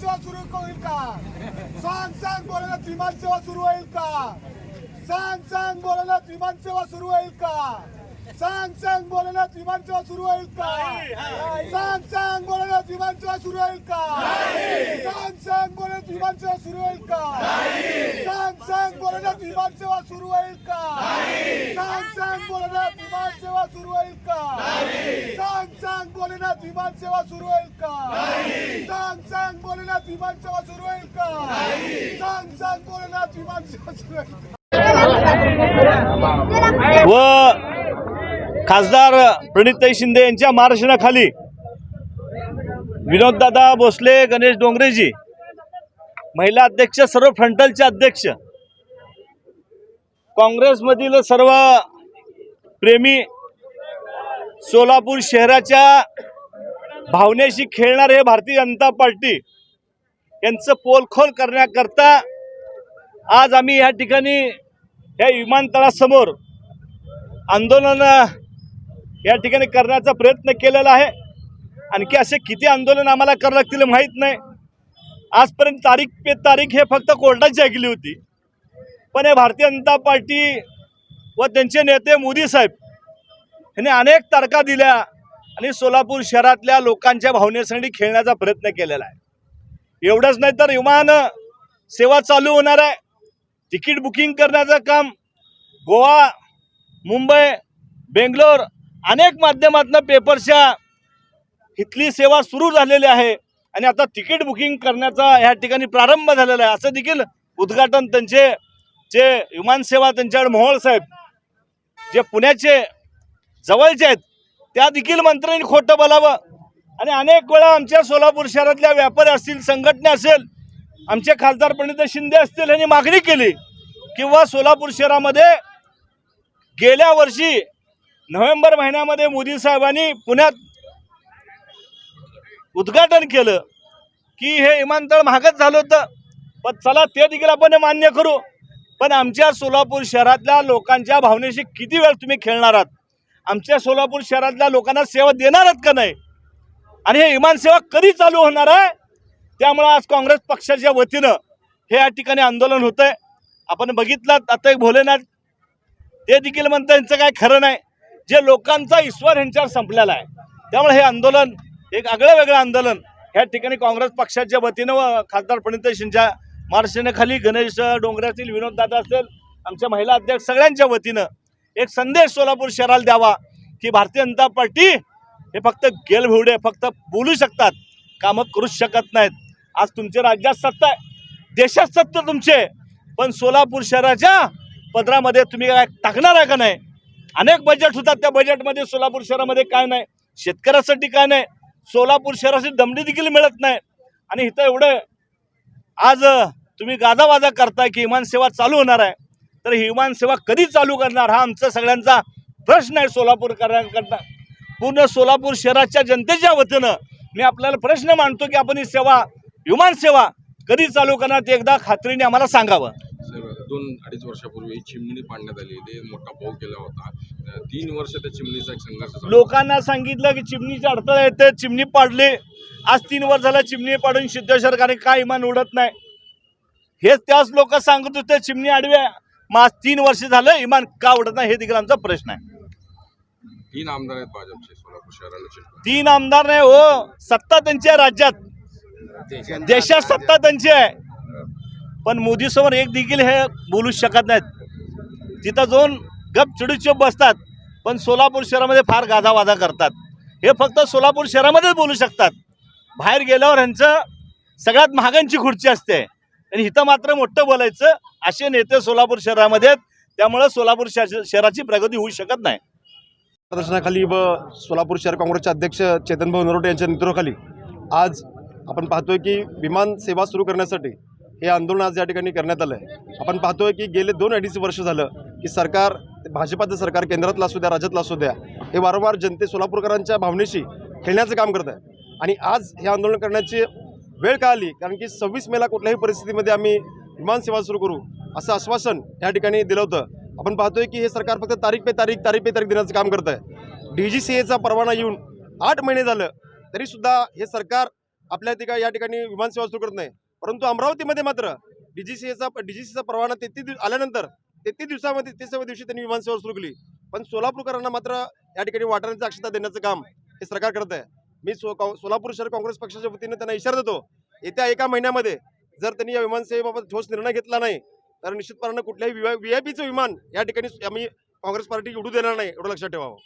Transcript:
सेवा सुरू होईल का? सांग सांग बोलण्यात विमान सेवा सुरू होईल का? सांग सांग बोलण्यात विमान सेवा सुरू होईल का? सांग सांग बोलण्यात विमान सेवा सुरू होईल का? सांग सांग बोलण्यात विमान सेवा सुरू होईल का? सांग सांग बोलण्यात विमान सेवा सुरू होईल का? सांग सांग बोलण्यात विमान सेवा सुरू होईल का? सांग सांग बोलण्यात विमान सेवा सुरू होईल का? सांग सांग बोलण्यात विमान सेवा सुरू होईल का? सांग सांग बोलण्यात विमान सेवा सुरू होईल का? सांग सांग बोलण्यात विमान सेवा सुरू होईल का? व खासदार प्रणितताई शिंदे यांच्या मार्गदर्शनाखाली विनोददादा भोसले गणेश डोंगरेजी महिला अध्यक्ष सर्व फ्रंटलचे अध्यक्ष काँग्रेसमधील सर्व प्रेमी सोलापूर शहराच्या भावनेशी खेळणारे हे भारतीय जनता पार्टी. यांचं पोलखोल करण्याकरता आज आम्ही या ठिकाणी या विमानतळासमोर आंदोलन या ठिकाणी करण्याचा प्रयत्न केलेला आहे. आणखी असे किती आंदोलन आम्हाला करावं लागतील माहीत नाही. आजपर्यंत तारीख पे तारीख हे फक्त कोर्टाची ऐकली होती. पण हे भारतीय जनता पार्टी व त्यांचे नेते मोदी साहेब ह्याने अनेक तारखा दिल्या आणि सोलापूर शहरातल्या लोकांच्या भावनेसाठी खेळण्याचा प्रयत्न केलेला आहे. एवढंच नाही तर विमान सेवा चालू होणार आहे. तिकीट बुकिंग करण्याचं काम गोवा मुंबई बेंगलोर अनेक माध्यमातून पेपरच्या इथली सेवा सुरू झालेली आहे आणि आता तिकीट बुकिंग करण्याचा ह्या ठिकाणी प्रारंभ झालेला आहे. असं देखील उद्घाटन त्यांचे जे विमानसेवा त्यांच्याकडे मोहोळ साहेब जे पुण्याचे जवळचे आहेत. त्या देखील मंत्र्यांनी खोटं बोलावं. आणि अनेक वेळा आमच्या सोलापूर शहरातल्या व्यापारी असतील संघटना असेल आमचे खासदार प्रणित शिंदे असतील यांनी मागणी केली किंवा सोलापूर शहरामध्ये गेल्या वर्षी नोव्हेंबर महिन्यामध्ये मोदी साहेबांनी पुण्यात उद्घाटन केलं की हे विमानतळ महागच झालं होतं. पण चला ते देखील आपण मान्य करू. पण आमच्या सोलापूर शहरातल्या लोकांच्या भावनेशी किती वेळ तुम्ही खेळणार आहात? आमच्या सोलापूर शहरातल्या लोकांना सेवा देणार का नाही? आणि हे विमानसेवा कधी चालू होणार आहे? त्यामुळं आज काँग्रेस पक्षाच्या वतीनं हे या ठिकाणी आंदोलन होतं आहे आपण बघितलं आता एक भोलेनाथ ते देखील म्हणतं यांचं काय खरं नाही. जे लोकांचा ईश्वर ह्यांच्यावर संपलेला आहे. त्यामुळे हे आंदोलन एक आगळं वेगळं आंदोलन ह्या ठिकाणी काँग्रेस पक्षाच्या वतीनं व खासदार प्रणित शिंच्या मार्गदर्शनाखाली गणेश डोंगरातील असतील विनोद दादा असेल आमच्या महिला अध्यक्ष सगळ्यांच्या वतीनं एक संदेश सोलापूर शहराला द्यावा की भारतीय जनता पार्टी हे फक्त गेलभिवडे फक्त बोलू शकतात कामं करूच शकत नाहीत. आज तुमचे राज्यात सत्ता आहे. देशात सत्ता तुमचे पण सोलापूर शहराच्या पदरामध्ये तुम्ही काय टाकणार आहे का नाही? अनेक बजेट होतात त्या बजेटमध्ये सोलापूर शहरामध्ये काय नाही. शेतकऱ्यासाठी काय नाही. सोलापूर शहराची दमडी देखील मिळत नाही. आणि इथं एवढं आज तुम्ही गाजावाजा करताय की विमानसेवा चालू होणार आहे. तर ही विमानसेवा कधी चालू करणार? हा आमचा सगळ्यांचा प्रश्न आहे सोलापूरकरांकरता पूर्ण सोलापूर शहराच्या जनतेच्या वतीनं मी आपल्याला प्रश्न मांडतो की आपण ही सेवा विमानसेवा कधी चालू करणार? ते एकदा खात्रीने आम्हाला सांगावं. दोन अडीच वर्षापूर्वी चिमणी पाडण्यात आली मोठा पाऊस केला होता. तीन वर्ष त्या चिमणीचा संघर्ष लोकांना सांगितलं की चिमणीचे अडथळे येते चिमणी पाडली. आज तीन वर्ष झालं चिमणी पाडून सिद्धेश्वर काय इमान उडत नाही. हेच त्याच लोक सांगत होते चिमणी आडव्या. मग आज तीन वर्ष झालं इमान का उडत नाही हे देखील आमचा प्रश्न आहे. तीन आमदार आहेत भाजपचे सोलापूर शहराला. तीन आमदार नाही हो सत्ता त्यांच्या राज्यात. देशात सत्ता त्यांची आहे. पण मोदी समोर एक देखील हे बोलू शकत नाहीत. तिथं जाऊन गप चिडूचूप बसतात पण सोलापूर शहरामध्ये फार गाजावाजा करतात. हे फक्त सोलापूर शहरामध्येच बोलू शकतात. बाहेर गेल्यावर ह्यांचं सगळ्यात महागांची खुर्ची असते. आणि इथं मात्र मोठं बोलायचं असे नेते सोलापूर शहरामध्ये आहेत. त्यामुळं सोलापूर शहर- शहराची प्रगती होऊ शकत नाही. प्रदर्शनाखाली व सोलापूर शहर काँग्रेसचे अध्यक्ष चेतनभाऊ नरोटे यांच्या नेतृत्वाखाली आज आपण पाहतोय की विमान सेवा सुरू करण्यासाठी हे आंदोलन आज या ठिकाणी करण्यात आलं आहे आपण पाहतोय की गेले दोन अडीच वर्ष झालं की सरकार भाजपाचं सरकार केंद्रातलं असू द्या राज्यातलं असू द्या हे वारंवार जनते सोलापूरकरांच्या भावनेशी खेळण्याचं काम करत आहे. आणि आज हे आंदोलन करण्याची वेळ का आली? कारण की सव्वीस मेला कुठल्याही परिस्थितीमध्ये आम्ही विमानसेवा सुरू करू असं आश्वासन या ठिकाणी दिलं होतं. आपण पाहतोय की हे सरकार फक्त तारीख पे तारीख तारीख पे तारीख देण्याचं काम करत आहे डी जी सी एचा परवाना येऊन आठ महिने झालं तरीसुद्धा हे सरकार आपल्या तिका या ठिकाणी विमानसेवा सुरू करत नाही. परंतु अमरावतीमध्ये मात्र डी जी सी एचा डी जी सीचा परवाना तेहतीस दिवस आल्यानंतर तेहतीस दिवसामध्ये तेहतीसाव्या दिवशी त्यांनी विमानसेवा सुरू केली. पण सोलापूरकरांना मात्र या ठिकाणी वाटाण्याची अक्षता देण्याचं काम हे सरकार करत आहे. मी सो सोलापूर शहर काँग्रेस पक्षाच्या वतीने त्यांना इशारा देतो. येत्या एका महिन्यामध्ये जर त्यांनी या विमानसेवेबाबत ठोस निर्णय घेतला नाही तर निश्चितपणानं कुठल्याही व्ही आय पीचं विमान या ठिकाणी आम्ही काँग्रेस पार्टी उडू देणार नाही एवढं लक्षात ठेवावं.